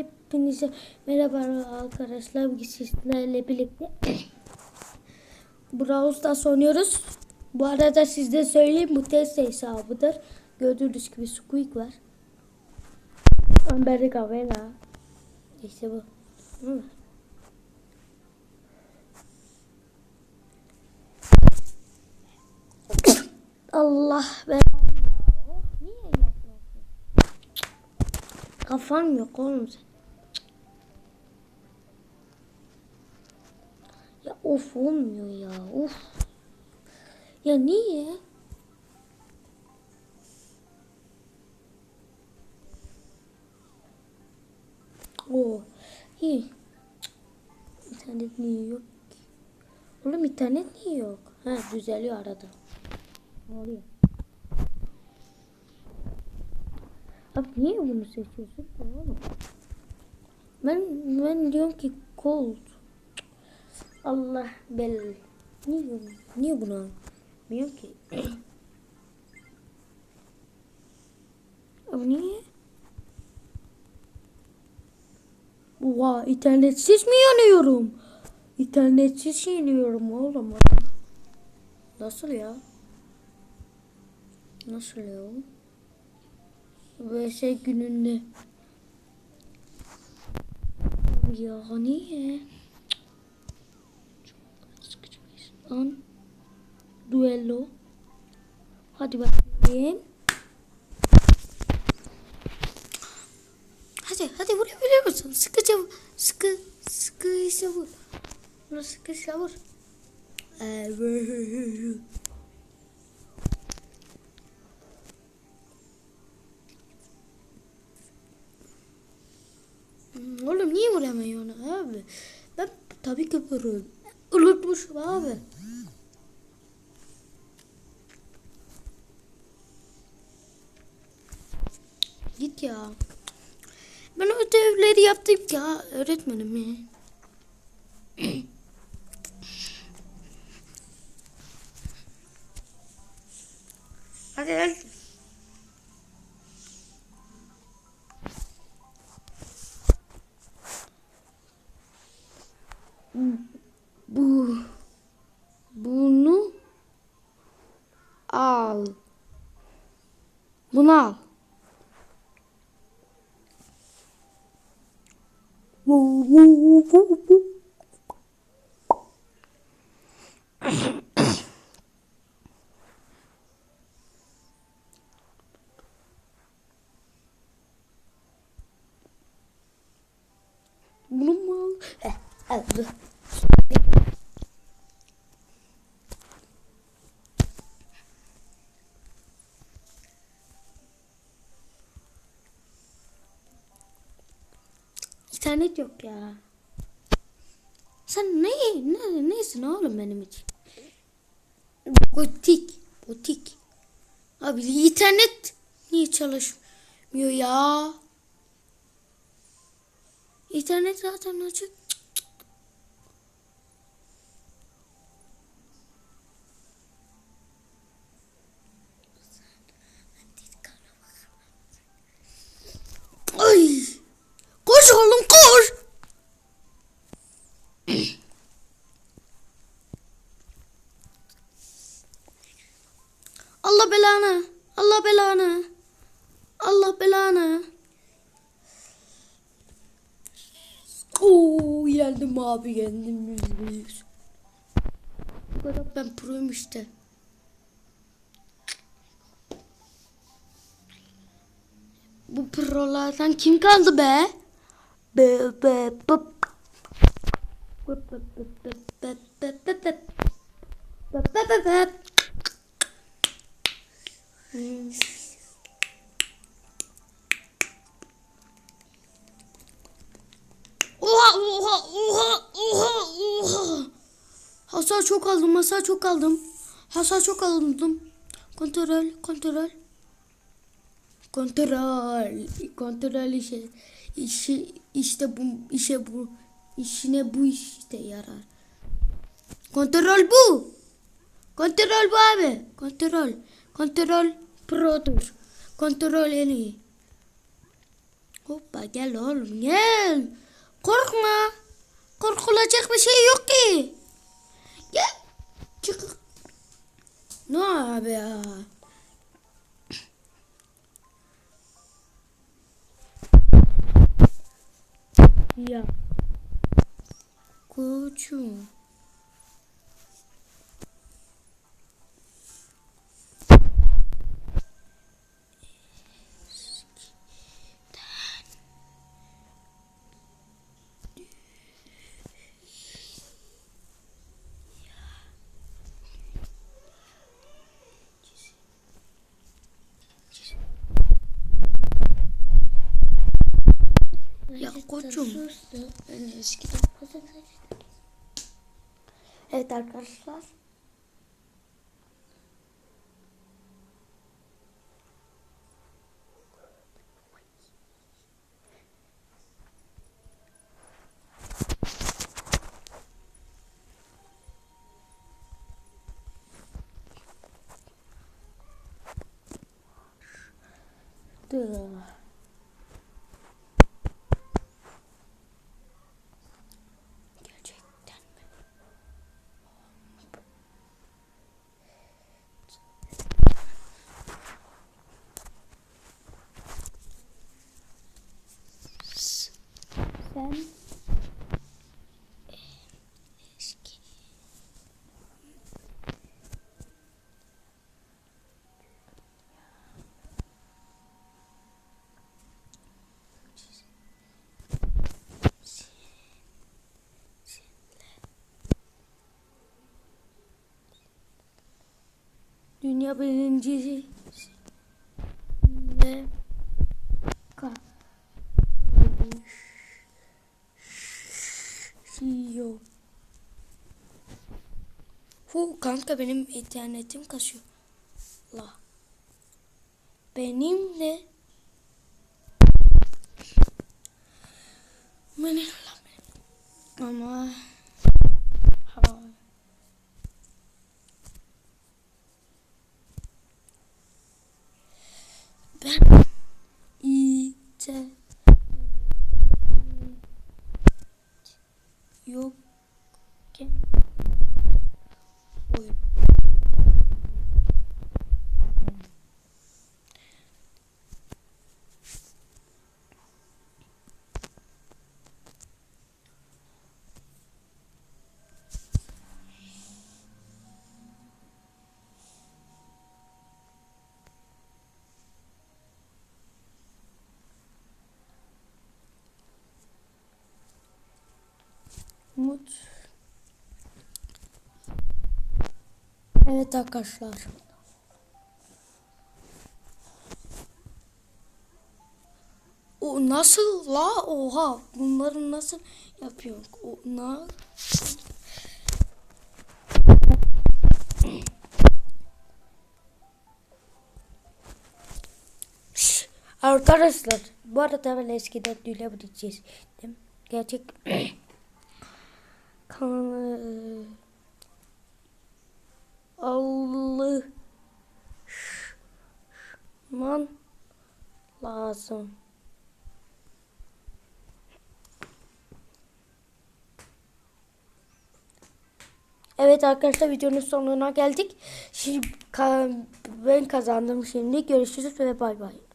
Hepinize merhaba arkadaşlar. Bugün sizlerle birlikte Brawl Stars oynuyoruz. Bu arada size söyleyeyim bu test hesabıdır. Gördüğünüz gibi Squeak var. Amber Gavena. İşte bu. Allah ben Niye yapıyorsun? Kafan yok oğlum sen. of olmuyor ya of. Ya niye? Oo. iyi. İnternet niye yok ki? Oğlum internet niye yok? Ha düzeliyor arada. Ne oluyor? Abi niye bunu seçiyorsun? Ben ben diyorum ki cold. Allah bel. Niye niye bunu bilmiyorum ki. Abi niye? Oha internetsiz mi yanıyorum? İnternetsiz yanıyorum oğlum. Nasıl ya? Nasıl ya? VS gününde. Ya niye? Çok sıkıcı bir An. Duello. Hadi bakayım. Hadi hadi vurabiliyor musun? Sıkıca sıkı sıkıysa vur. Bunu sıkıysa vur. Evet. Oğlum niye vuramıyor onu abi? Ben tabii ki vururum. Unutmuşum abi. Git ya. Ben ödevleri yaptım ya öğretmenim ya. Hadi Bunu mu? Eh, al. İnternet yok ya. Sen ne, ne neysin oğlum benim için? Butik, butik. Abi internet niye çalışmıyor ya? İnternet zaten açık. Allah belanı. Allah belanı. Allah belanı. Oo yendim abi yendim yüzde yüz. Bu kadar ben proyum işte. Bu prolardan kim kaldı be? Be be be. Be be be be be be be be. Be be. Hmm. Oha oha oha oha oha. Hasar çok aldım hasar çok aldım. Hasar çok aldım. Kontrol kontrol. Kontrol. Kontrol işe. işi işte bu işe bu işine bu işte yarar. Kontrol bu. Kontrol bu abi. Kontrol. Kontrol produr. Kontrol en iyi. Hoppa gel oğlum gel. Korkma. Korkulacak bir şey yok ki. Gel. Çık. Ne abi ya? Ya. Kızım Evet arkadaşlar. Dur. Sen eski. dünya birincisi kanka benim internetim kasıyor. La. Benim de benim. Ama. Ben ite yok oyun. Evet arkadaşlar. O nasıl la oha bunları nasıl yapıyor? O na Arkadaşlar bu arada ben eskiden düğüne gideceğiz. Gerçek kanı alışman lazım. Evet arkadaşlar videonun sonuna geldik. Şimdi ben kazandım şimdi. Görüşürüz ve bay bay.